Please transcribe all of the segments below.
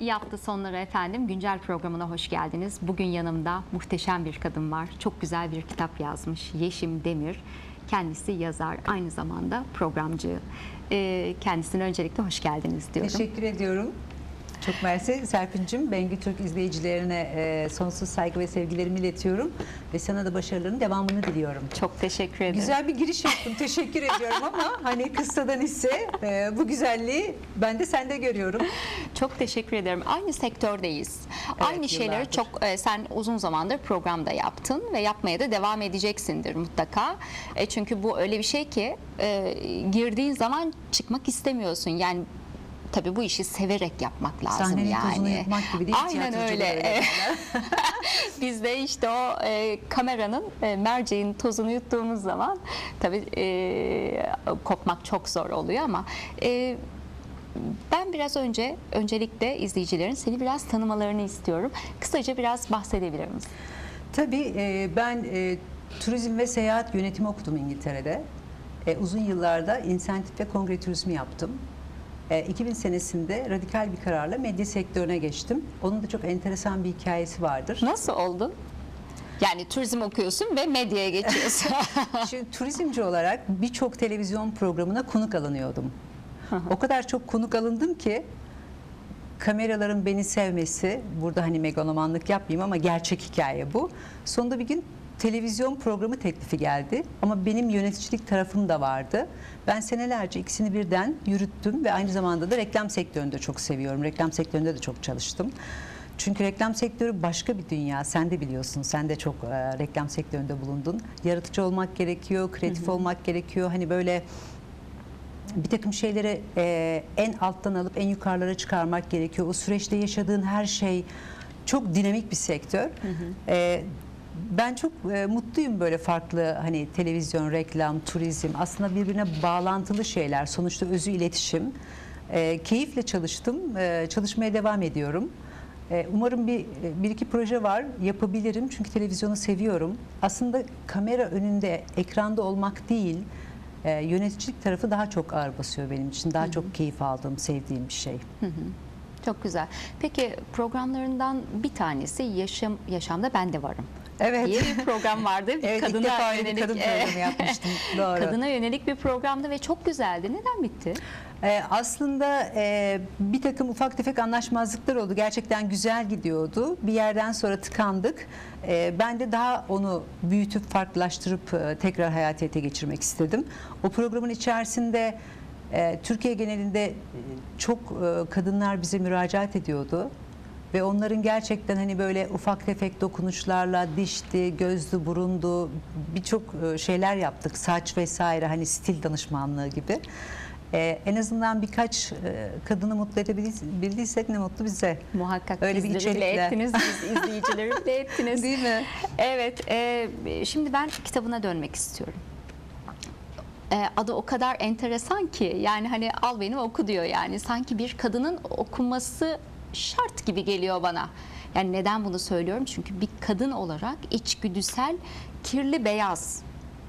İyi hafta sonları efendim. Güncel programına hoş geldiniz. Bugün yanımda muhteşem bir kadın var. Çok güzel bir kitap yazmış. Yeşim Demir. Kendisi yazar, aynı zamanda programcı. Ee, kendisine öncelikle hoş geldiniz diyorum. Teşekkür ediyorum. Çok mersi Serpin'cim. Bengü Türk izleyicilerine e, sonsuz saygı ve sevgilerimi iletiyorum. Ve sana da başarıların devamını diliyorum. Çok teşekkür ederim. Güzel bir giriş yaptım. Teşekkür ediyorum ama hani kıssadan ise e, bu güzelliği ben de sende görüyorum. Çok teşekkür ederim. Aynı sektördeyiz. Aynı şeyleri yıllardır. çok e, sen uzun zamandır programda yaptın ve yapmaya da devam edeceksindir mutlaka. E, çünkü bu öyle bir şey ki e, girdiğin zaman çıkmak istemiyorsun. Yani tabii bu işi severek yapmak lazım Sahnenin yani. yutmak gibi değil? Aynen öyle. Biz de işte o e, kameranın e, merceğin tozunu yuttuğumuz zaman tabii e, kopmak çok zor oluyor ama e, ben biraz önce öncelikle izleyicilerin seni biraz tanımalarını istiyorum. Kısaca biraz bahsedebilir misin? Tabii e, ben e, turizm ve seyahat yönetimi okudum İngiltere'de. E, uzun yıllarda insentif ve kongre turizmi yaptım. E, 2000 senesinde radikal bir kararla medya sektörüne geçtim. Onun da çok enteresan bir hikayesi vardır. Nasıl oldu? Yani turizm okuyorsun ve medyaya geçiyorsun. Şimdi turizmci olarak birçok televizyon programına konuk alınıyordum. o kadar çok konuk alındım ki kameraların beni sevmesi, burada hani megalomanlık yapmayayım ama gerçek hikaye bu. Sonunda bir gün televizyon programı teklifi geldi ama benim yöneticilik tarafım da vardı. Ben senelerce ikisini birden yürüttüm ve aynı zamanda da reklam sektöründe çok seviyorum. Reklam sektöründe de çok çalıştım. Çünkü reklam sektörü başka bir dünya. Sen de biliyorsun. Sen de çok e, reklam sektöründe bulundun. Yaratıcı olmak gerekiyor, kreatif olmak gerekiyor. Hani böyle bir takım şeyleri e, en alttan alıp en yukarılara çıkarmak gerekiyor. O süreçte yaşadığın her şey çok dinamik bir sektör. E, ben çok e, mutluyum böyle farklı hani televizyon, reklam, turizm aslında birbirine bağlantılı şeyler. Sonuçta özü iletişim. E, keyifle çalıştım, e, çalışmaya devam ediyorum. E, Umarım bir bir iki proje var yapabilirim çünkü televizyonu seviyorum. Aslında kamera önünde, ekranda olmak değil, e, yöneticilik tarafı daha çok ağır basıyor benim için. Daha çok keyif aldığım, sevdiğim bir şey. Çok güzel. Peki programlarından bir tanesi yaşam yaşamda ben de varım. Evet. diye bir program vardı. Evet, ilk defa bir kadın programı yapmıştım. Doğru. Kadına yönelik bir programdı ve çok güzeldi. Neden bitti? Ee, aslında e, bir takım ufak tefek anlaşmazlıklar oldu. Gerçekten güzel gidiyordu. Bir yerden sonra tıkandık. Ee, ben de daha onu büyütüp farklılaştırıp e, tekrar hayatiyete geçirmek istedim. O programın içerisinde e, Türkiye genelinde e, çok e, kadınlar bize müracaat ediyordu. Ve onların gerçekten hani böyle ufak tefek dokunuşlarla dişti, gözlü, burundu birçok e, şeyler yaptık. Saç vesaire hani stil danışmanlığı gibi. Ee, en azından birkaç e, kadını mutlu edebildiysek ne mutlu bize. Muhakkak Öyle bir bizleri bile içerikle. ettiniz, biz izleyicileri bile ettiniz. Değil mi? Evet, e, şimdi ben kitabına dönmek istiyorum. E, adı o kadar enteresan ki yani hani al beni oku diyor yani sanki bir kadının okuması şart gibi geliyor bana. Yani neden bunu söylüyorum? Çünkü bir kadın olarak içgüdüsel kirli beyaz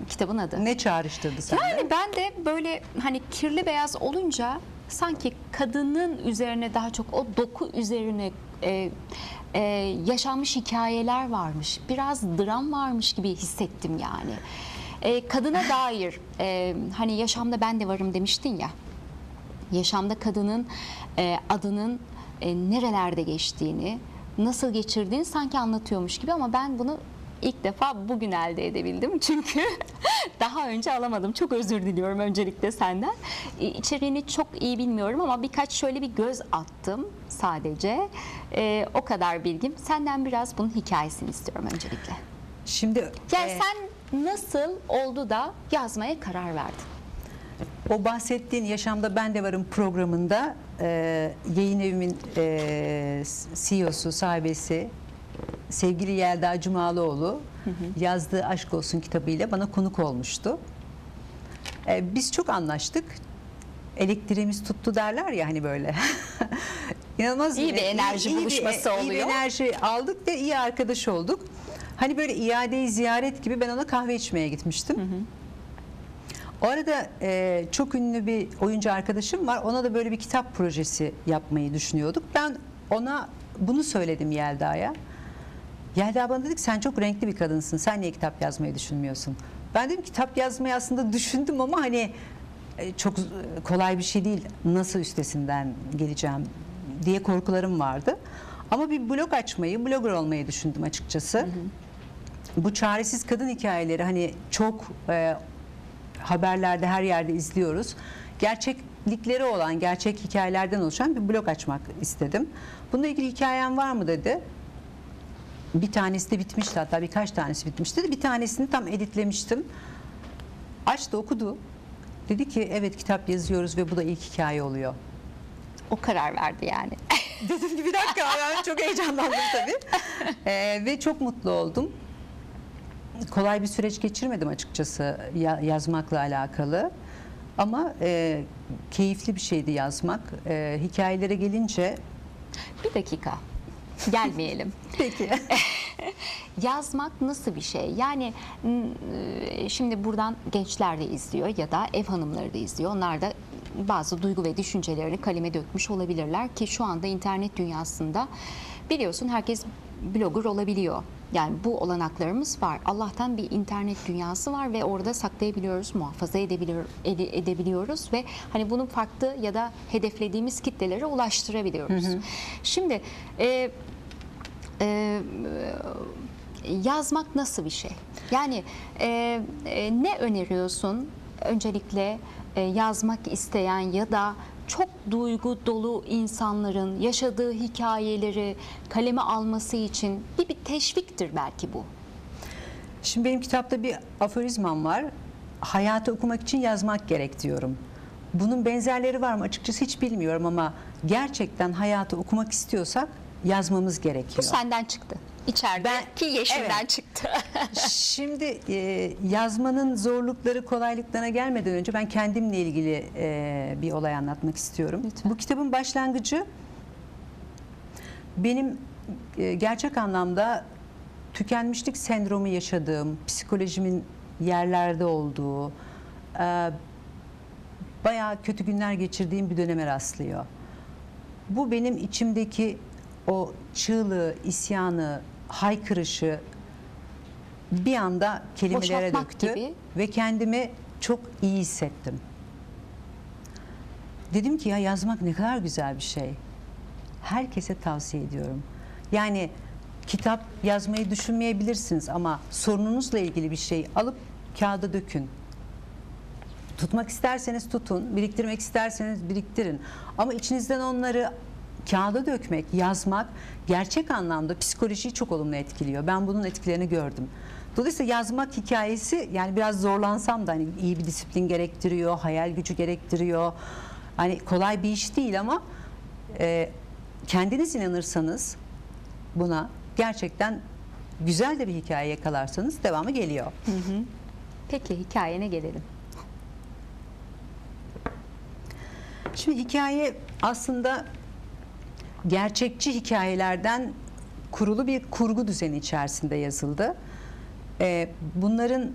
kitabın adı. Ne çağrıştırdı sende? Yani ben de böyle hani kirli beyaz olunca sanki kadının üzerine daha çok o doku üzerine e, e, yaşanmış hikayeler varmış. Biraz dram varmış gibi hissettim yani. E, kadına dair e, hani yaşamda ben de varım demiştin ya. Yaşamda kadının e, adının e, nerelerde geçtiğini, nasıl geçirdiğini sanki anlatıyormuş gibi ama ben bunu ilk defa bugün elde edebildim. Çünkü daha önce alamadım. Çok özür diliyorum öncelikle senden. E, İçeriğini çok iyi bilmiyorum ama birkaç şöyle bir göz attım sadece. E, o kadar bilgim. Senden biraz bunun hikayesini istiyorum öncelikle. Şimdi Yani e, sen nasıl oldu da yazmaya karar verdin? O bahsettiğin Yaşamda Ben de Varım programında e, yayın evimin e, CEO'su, sahibesi sevgili Yelda Cumalıoğlu yazdığı Aşk Olsun kitabıyla bana konuk olmuştu. E, biz çok anlaştık. Elektriğimiz tuttu derler ya hani böyle. İnanılmaz İyi bir enerji iyi bir- buluşması iyi bir oluyor. enerji aldık ve iyi arkadaş olduk. Hani böyle iadeyi ziyaret gibi ben ona kahve içmeye gitmiştim. O arada e, çok ünlü bir oyuncu arkadaşım var. Ona da böyle bir kitap projesi yapmayı düşünüyorduk. Ben ona bunu söyledim Yelda'ya. Yelda bana dedi ki sen çok renkli bir kadınsın. Sen niye kitap yazmayı düşünmüyorsun? Ben dedim kitap yazmayı aslında düşündüm ama hani e, çok kolay bir şey değil. Nasıl üstesinden geleceğim diye korkularım vardı. Ama bir blog açmayı, blogger olmayı düşündüm açıkçası. Bu çaresiz kadın hikayeleri hani çok e, haberlerde her yerde izliyoruz. Gerçeklikleri olan, gerçek hikayelerden oluşan bir blog açmak istedim. Bununla ilgili hikayen var mı dedi. Bir tanesi de bitmişti hatta birkaç tanesi bitmişti. Bir tanesini tam editlemiştim. Açtı okudu. Dedi ki evet kitap yazıyoruz ve bu da ilk hikaye oluyor. O karar verdi yani. Dedim ki bir dakika ben çok heyecanlandım tabii. Ee, ve çok mutlu oldum. Kolay bir süreç geçirmedim açıkçası ya- yazmakla alakalı. Ama e, keyifli bir şeydi yazmak. E, hikayelere gelince bir dakika. Gelmeyelim. peki. Yazmak nasıl bir şey? Yani e, şimdi buradan gençler de izliyor ya da ev hanımları da izliyor. Onlar da bazı duygu ve düşüncelerini kaleme dökmüş olabilirler ki şu anda internet dünyasında biliyorsun herkes blogger olabiliyor. Yani bu olanaklarımız var. Allah'tan bir internet dünyası var ve orada saklayabiliyoruz, muhafaza edebiliyor, ede- edebiliyoruz ve hani bunu farklı ya da hedeflediğimiz kitlelere ulaştırabiliyoruz. Şimdi e, e, yazmak nasıl bir şey? Yani e, e, ne öneriyorsun öncelikle e, yazmak isteyen ya da çok duygu dolu insanların yaşadığı hikayeleri kaleme alması için bir, bir teşviktir belki bu. Şimdi benim kitapta bir aforizmam var. Hayatı okumak için yazmak gerek diyorum. Bunun benzerleri var mı açıkçası hiç bilmiyorum ama gerçekten hayatı okumak istiyorsak yazmamız Bu gerekiyor. senden çıktı. İçerideki yeşilden evet. çıktı. Şimdi e, yazmanın zorlukları kolaylıklarına gelmeden önce ben kendimle ilgili e, bir olay anlatmak istiyorum. Lütfen. Bu kitabın başlangıcı benim e, gerçek anlamda tükenmişlik sendromu yaşadığım, psikolojimin yerlerde olduğu, e, bayağı kötü günler geçirdiğim bir döneme rastlıyor. Bu benim içimdeki o çığlığı, isyanı, haykırışı bir anda kelimelere Boşaltmak döktü gibi. ve kendimi çok iyi hissettim. Dedim ki ya yazmak ne kadar güzel bir şey. Herkese tavsiye ediyorum. Yani kitap yazmayı düşünmeyebilirsiniz ama sorununuzla ilgili bir şey alıp kağıda dökün. Tutmak isterseniz tutun, biriktirmek isterseniz biriktirin. Ama içinizden onları kağıda dökmek, yazmak gerçek anlamda psikolojiyi çok olumlu etkiliyor. Ben bunun etkilerini gördüm. Dolayısıyla yazmak hikayesi yani biraz zorlansam da hani iyi bir disiplin gerektiriyor, hayal gücü gerektiriyor. Hani kolay bir iş değil ama e, kendiniz inanırsanız buna gerçekten güzel de bir hikaye yakalarsanız devamı geliyor. Peki hikayene gelelim. Şimdi hikaye aslında gerçekçi hikayelerden kurulu bir kurgu düzeni içerisinde yazıldı. Ee, bunların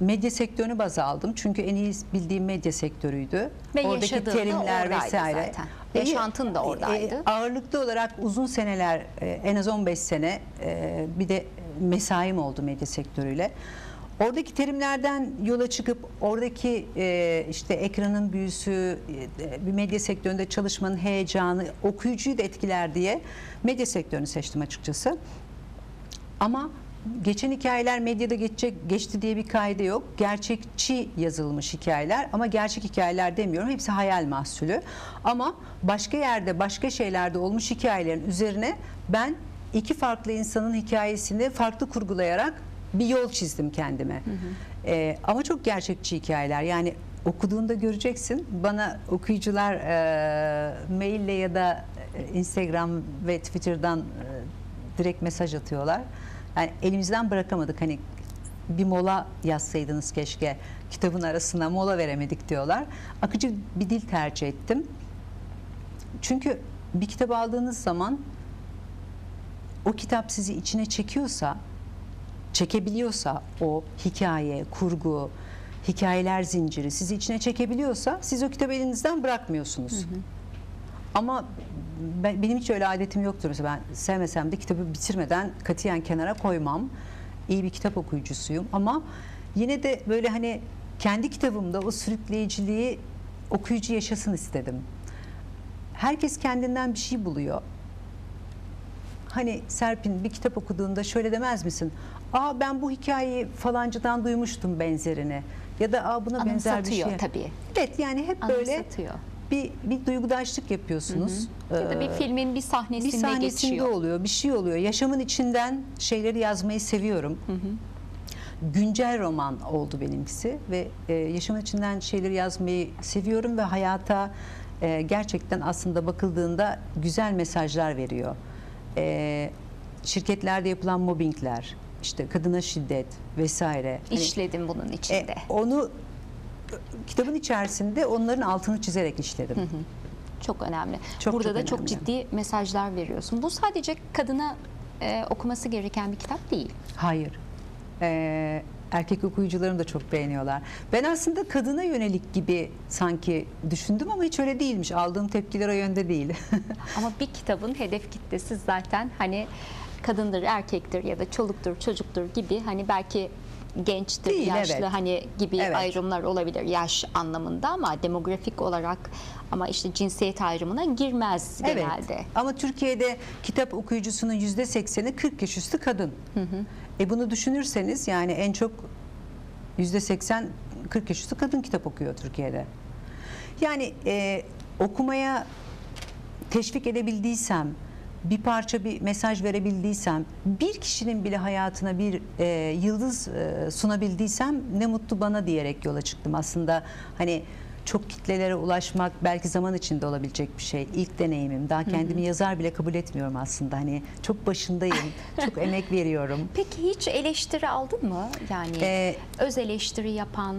medya sektörünü baz aldım. Çünkü en iyi bildiğim medya sektörüydü. Ve yaşadığın da oradaydı zaten. Yaşantın da oradaydı. E, ağırlıklı olarak uzun seneler, e, en az 15 sene e, bir de mesaim oldu medya sektörüyle. Oradaki terimlerden yola çıkıp oradaki e, işte ekranın büyüsü, e, bir medya sektöründe çalışmanın heyecanı, okuyucuyu da etkiler diye medya sektörünü seçtim açıkçası. Ama geçen hikayeler medyada geçecek geçti diye bir kaydı yok. Gerçekçi yazılmış hikayeler ama gerçek hikayeler demiyorum. Hepsi hayal mahsulü. Ama başka yerde, başka şeylerde olmuş hikayelerin üzerine ben iki farklı insanın hikayesini farklı kurgulayarak bir yol çizdim kendime. Ee, ama çok gerçekçi hikayeler. Yani okuduğunda göreceksin. Bana okuyucular e, maille ya da e, Instagram ve Twitter'dan e, direkt mesaj atıyorlar. Yani elimizden bırakamadık hani bir mola yazsaydınız keşke kitabın arasına mola veremedik diyorlar. Akıcı bir dil tercih ettim. Çünkü bir kitap aldığınız zaman o kitap sizi içine çekiyorsa, çekebiliyorsa o hikaye, kurgu, hikayeler zinciri sizi içine çekebiliyorsa siz o kitabı elinizden bırakmıyorsunuz. Ama ben, benim hiç öyle adetim yoktur. Mesela ben sevmesem de kitabı bitirmeden katiyen kenara koymam. İyi bir kitap okuyucusuyum ama yine de böyle hani kendi kitabımda o sürükleyiciliği okuyucu yaşasın istedim. Herkes kendinden bir şey buluyor. Hani Serpin bir kitap okuduğunda şöyle demez misin? Aa ben bu hikayeyi falancıdan duymuştum benzerini. Ya da aa buna benzer bir şey. Tabii. Evet yani hep böyle Anımsatıyor. bir bir duygudaşlık yapıyorsunuz. Ya da bir Ee, filmin bir bir sahnesinde, sahnesinde geçiyor. oluyor, bir şey oluyor. Yaşamın içinden şeyleri yazmayı seviyorum. Güncel roman oldu benimkisi ve e, yaşamın içinden şeyleri yazmayı seviyorum ve hayata e, gerçekten aslında bakıldığında güzel mesajlar veriyor. E, şirketlerde yapılan mobbingler, işte kadına şiddet vesaire. Hani, İşledim bunun e, içinde. onu e, kitabın içerisinde onların altını çizerek işledim. Çok önemli. Çok, Burada çok da çok önemli. ciddi mesajlar veriyorsun. Bu sadece kadına e, okuması gereken bir kitap değil. Hayır. Ee, erkek okuyucularım da çok beğeniyorlar. Ben aslında kadına yönelik gibi sanki düşündüm ama hiç öyle değilmiş. Aldığım tepkiler o yönde değil. Ama bir kitabın hedef kitlesi zaten hani kadındır, erkektir ya da çoluktur, çocuktur gibi hani belki gençtir, Değil, yaşlı evet. hani gibi Evet. ayrımlar olabilir yaş anlamında ama demografik olarak ama işte cinsiyet ayrımına girmez genelde. Ama Türkiye'de kitap okuyucusunun yüzde sekseni 40 yaş üstü kadın. E bunu düşünürseniz yani en çok yüzde seksen 40 yaş üstü kadın kitap okuyor Türkiye'de. Yani e, okumaya teşvik edebildiysem, bir parça bir mesaj verebildiysem, bir kişinin bile hayatına bir e, yıldız e, sunabildiysem ne mutlu bana diyerek yola çıktım. Aslında hani çok kitlelere ulaşmak belki zaman içinde olabilecek bir şey. İlk deneyimim. Daha kendimi yazar bile kabul etmiyorum aslında. Hani çok başındayım. çok emek veriyorum. Peki hiç eleştiri aldın mı? Yani Ee, öz eleştiri yapan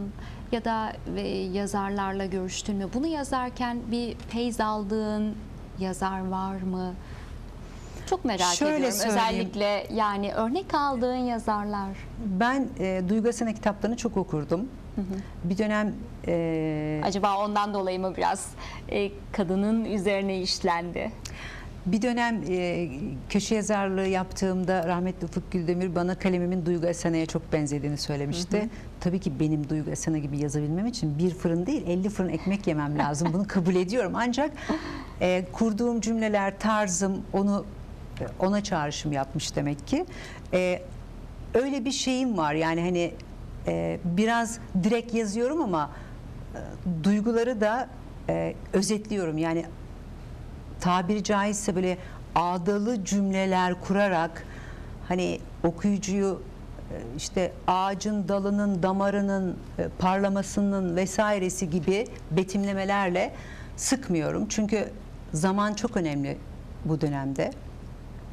ya da e, yazarlarla görüştün mü? Bunu yazarken bir feyz aldığın yazar var mı? Çok merak Şöyle ediyorum. söyleyeyim. Özellikle yani örnek aldığın yazarlar. Ben e, Duygu kitaplarını çok okurdum. Bir dönem e, Acaba ondan dolayı mı biraz e, kadının üzerine işlendi? Bir dönem e, köşe yazarlığı yaptığımda rahmetli Ufuk Güldemir bana kalemimin Duygu Esena'ya çok benzediğini söylemişti. Tabii ki benim Duygu Esena gibi yazabilmem için bir fırın değil 50 fırın ekmek yemem lazım. Bunu kabul ediyorum. Ancak e, kurduğum cümleler, tarzım onu ona çağrışım yapmış demek ki. E, öyle bir şeyim var yani hani e, biraz direkt yazıyorum ama e, duyguları da e, özetliyorum. Yani tabiri caizse böyle ağdalı cümleler kurarak hani okuyucuyu e, işte ağacın dalının damarının e, parlamasının vesairesi gibi betimlemelerle sıkmıyorum. Çünkü zaman çok önemli bu dönemde.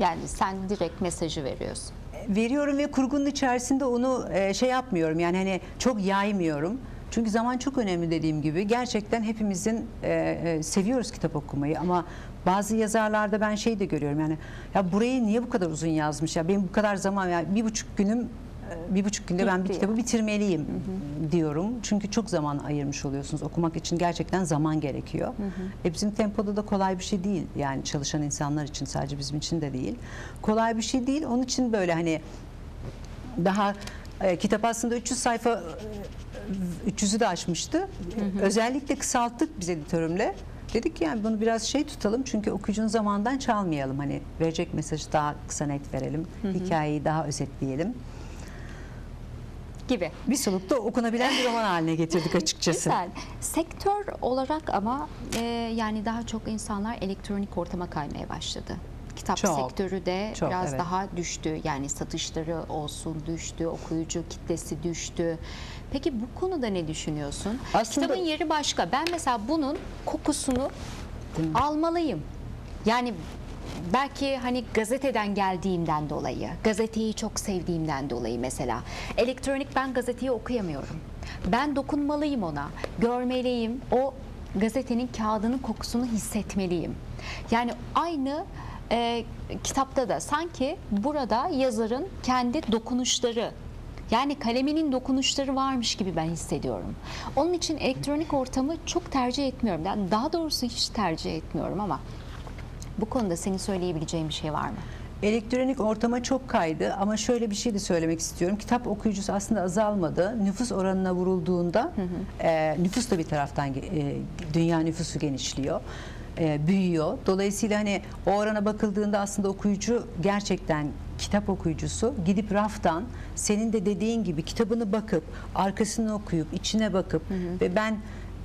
Yani sen direkt mesajı veriyorsun. Veriyorum ve kurgunun içerisinde onu e, şey yapmıyorum yani hani çok yaymıyorum. Çünkü zaman çok önemli dediğim gibi. Gerçekten hepimizin e, e, seviyoruz kitap okumayı ama bazı yazarlarda ben şey de görüyorum yani ya burayı niye bu kadar uzun yazmış ya benim bu kadar zaman yani bir buçuk günüm bir buçuk günde ben bir kitabı bitirmeliyim diyorum. Çünkü çok zaman ayırmış oluyorsunuz. Okumak için gerçekten zaman gerekiyor. E bizim tempoda da kolay bir şey değil. Yani çalışan insanlar için sadece bizim için de değil. Kolay bir şey değil. Onun için böyle hani daha e, kitap aslında 300 sayfa e, 300'ü de aşmıştı. Özellikle kısalttık biz editörümle. Dedik ki yani bunu biraz şey tutalım çünkü okuyucunun zamandan çalmayalım. Hani verecek mesajı daha kısa net verelim. Hikayeyi daha özetleyelim. Gibi. Bir solukta okunabilen bir roman haline getirdik açıkçası. Güzel. Sektör olarak ama e, yani daha çok insanlar elektronik ortama kaymaya başladı. Kitap Çok, sektörü de çok, biraz evet. daha düştü. Yani satışları olsun düştü, okuyucu kitlesi düştü. Peki bu konuda ne düşünüyorsun? Aslında- Kitabın yeri başka. Ben mesela bunun kokusunu almalıyım. Yani belki hani gazeteden geldiğimden dolayı, gazeteyi çok sevdiğimden dolayı mesela. Elektronik ben gazeteyi okuyamıyorum. Ben dokunmalıyım ona, görmeliyim. O gazetenin kağıdının kokusunu hissetmeliyim. Yani aynı e, kitapta da sanki burada yazarın kendi dokunuşları yani kaleminin dokunuşları varmış gibi ben hissediyorum. Onun için elektronik ortamı çok tercih etmiyorum. Yani daha doğrusu hiç tercih etmiyorum ama Bu konuda senin söyleyebileceğin bir şey var mı? Elektronik ortama çok kaydı ama şöyle bir şey de söylemek istiyorum. Kitap okuyucusu aslında azalmadı. Nüfus oranına vurulduğunda e, nüfus da bir taraftan e, dünya nüfusu genişliyor. e, büyüyor. Dolayısıyla hani o orana bakıldığında aslında okuyucu gerçekten kitap okuyucusu gidip raftan senin de dediğin gibi kitabını bakıp arkasını okuyup içine bakıp ve ben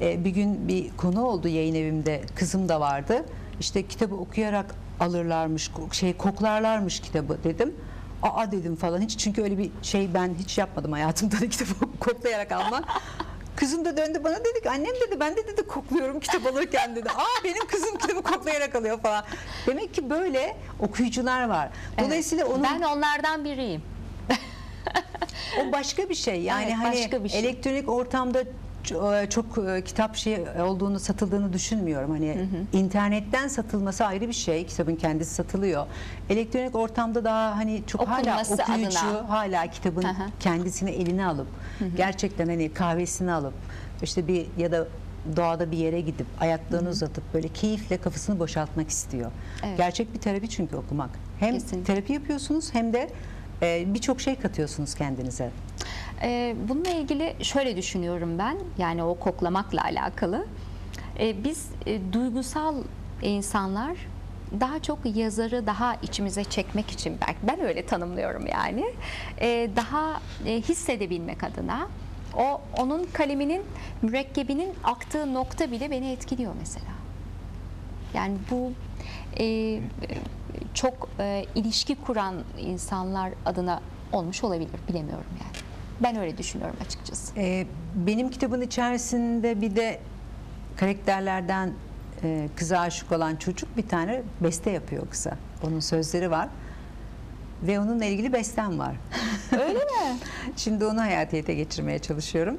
e, bir gün bir konu oldu yayın evimde kızım da vardı. İşte kitabı okuyarak alırlarmış, şey koklarlarmış kitabı dedim. Aa dedim falan hiç çünkü öyle bir şey ben hiç yapmadım hayatımda da kitabı koklayarak alma. Kızım da döndü bana dedi ki annem dedi ben de dedi kokluyorum kitap alırken dedi. Aa benim kızım kitabı koklayarak alıyor falan. Demek ki böyle okuyucular var. Dolayısıyla onun Ben onlardan biriyim. o başka bir şey. Yani Evet, hani başka bir şey. elektronik ortamda çok e, kitap şey olduğunu satıldığını düşünmüyorum. Hani internetten satılması ayrı bir şey. Kitabın kendisi satılıyor. Elektronik ortamda daha hani çok hala Okunması okuyucu adına. hala kitabın Hı hı. kendisini eline alıp gerçekten hani kahvesini alıp işte bir ya da doğada bir yere gidip ayaklarını uzatıp böyle keyifle kafasını boşaltmak istiyor. Evet. Gerçek bir terapi çünkü okumak. Hem Kesinlikle. terapi yapıyorsunuz hem de e, birçok şey katıyorsunuz kendinize. Ee, bununla ilgili şöyle düşünüyorum ben. Yani o koklamakla alakalı. Ee, biz e, duygusal insanlar daha çok yazarı daha içimize çekmek için belki ben öyle tanımlıyorum yani. Ee, daha e, hissedebilmek adına o onun kaleminin mürekkebinin aktığı nokta bile beni etkiliyor mesela. Yani bu e, çok e, ilişki kuran insanlar adına olmuş olabilir. Bilemiyorum yani. Ben öyle düşünüyorum açıkçası. Ee, benim kitabın içerisinde bir de karakterlerden e, kıza aşık olan çocuk bir tane beste yapıyor kıza. Onun sözleri var. Ve onunla ilgili bestem var. Öyle mi? Şimdi onu hayatiyete geçirmeye çalışıyorum.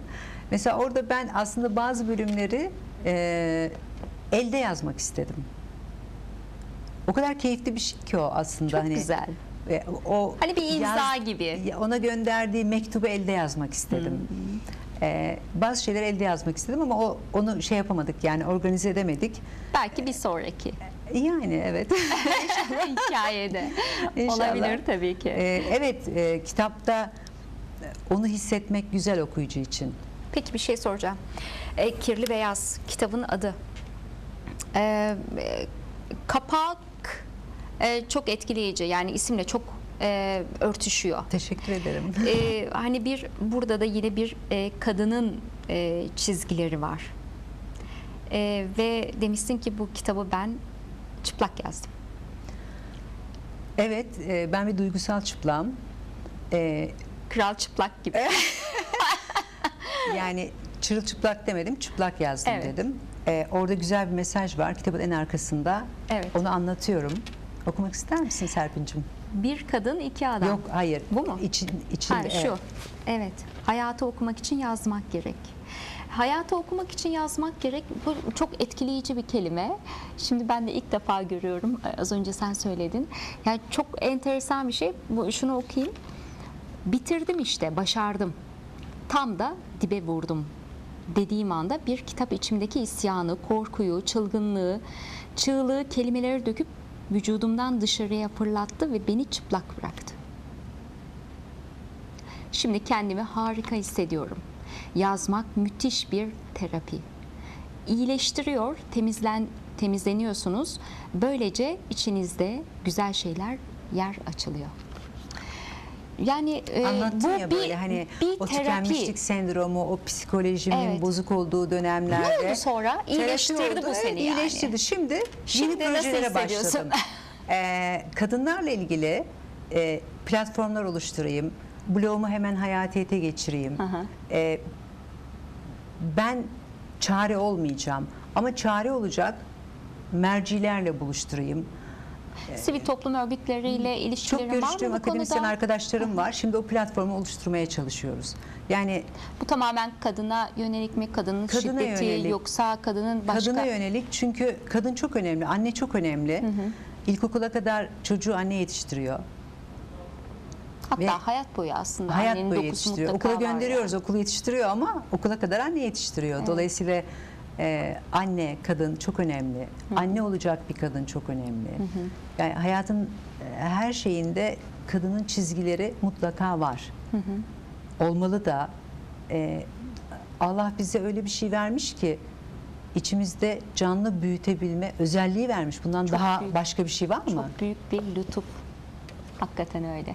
Mesela orada ben aslında bazı bölümleri e, elde yazmak istedim. O kadar keyifli bir şey ki o aslında. Çok hani, güzel. O Hani bir imza gibi. ya Ona gönderdiği mektubu elde yazmak istedim. E, bazı şeyleri elde yazmak istedim ama o onu şey yapamadık yani organize edemedik. Belki bir sonraki Yani evet. hikayede İnşallah. olabilir tabii ki. E, evet e, kitapta onu hissetmek güzel okuyucu için. Peki bir şey soracağım. E, Kirli Beyaz kitabın adı. E, e, kapak e, çok etkileyici. Yani isimle çok e, örtüşüyor. Teşekkür ederim. E, hani bir burada da yine bir e, kadının e, çizgileri var. E, ve demişsin ki bu kitabı ben çıplak yazdım. Evet, e, ben bir duygusal çıplağım. E, Kral çıplak gibi. yani çırılçıplak demedim, çıplak yazdım Evet. dedim. E, orada güzel bir mesaj var kitabın en arkasında. Evet. Onu anlatıyorum. Okumak ister misin Serpil'cim? Bir kadın iki adam. Yok, hayır. Bu mu? İçin, içinde, Ha, şu. Evet. Hayatı okumak için yazmak gerek. Hayatı okumak için yazmak gerek. Bu çok etkileyici bir kelime. Şimdi ben de ilk defa görüyorum. Az önce sen söyledin. Yani çok enteresan bir şey. Bu şunu okuyayım. Bitirdim işte, başardım. Tam da dibe vurdum dediğim anda bir kitap içimdeki isyanı, korkuyu, çılgınlığı, çığlığı kelimeleri döküp vücudumdan dışarıya fırlattı ve beni çıplak bıraktı. Şimdi kendimi harika hissediyorum. Yazmak müthiş bir terapi. İyileştiriyor, temizlen temizleniyorsunuz. Böylece içinizde güzel şeyler yer açılıyor. Yani e, Anlattın bu ya bir, böyle hani bir o terapi. tükenmişlik sendromu, o psikolojimin Evet. bozuk olduğu dönemlerde. Ne oldu sonra? İyileştirdi bu seni evet, yani. iyileştirdi. Şimdi, Şimdi yeni projelere başladım. Ee, kadınlarla ilgili e, platformlar oluşturayım. Blogumu hemen hayatiyete geçireyim. Hı hı. Ee, ben çare olmayacağım ama çare olacak mercilerle buluşturayım. Sivil toplum örgütleriyle ilişkilerin Çok var mı görüştüğüm bu akademisyen konuda? arkadaşlarım var. Şimdi o platformu oluşturmaya çalışıyoruz. Yani Bu tamamen kadına yönelik mi? Kadının Kadına şiddeti yönelik. yoksa kadının başka... Kadına yönelik çünkü kadın çok önemli, anne çok önemli. İlkokula kadar çocuğu anne yetiştiriyor. Hatta Ve hayat boyu aslında. Hayat boyu yetiştiriyor. Okula gönderiyoruz, okulu yetiştiriyor ama okula kadar anne yetiştiriyor. Dolayısıyla Ee, anne kadın çok önemli. Anne olacak bir kadın çok önemli. Yani hayatın e, her şeyinde kadının çizgileri mutlaka var. Olmalı da e, Allah bize öyle bir şey vermiş ki içimizde canlı büyütebilme özelliği vermiş. Bundan Çok daha büyük. başka bir şey var mı? Çok büyük bir lütuf. Hakikaten öyle.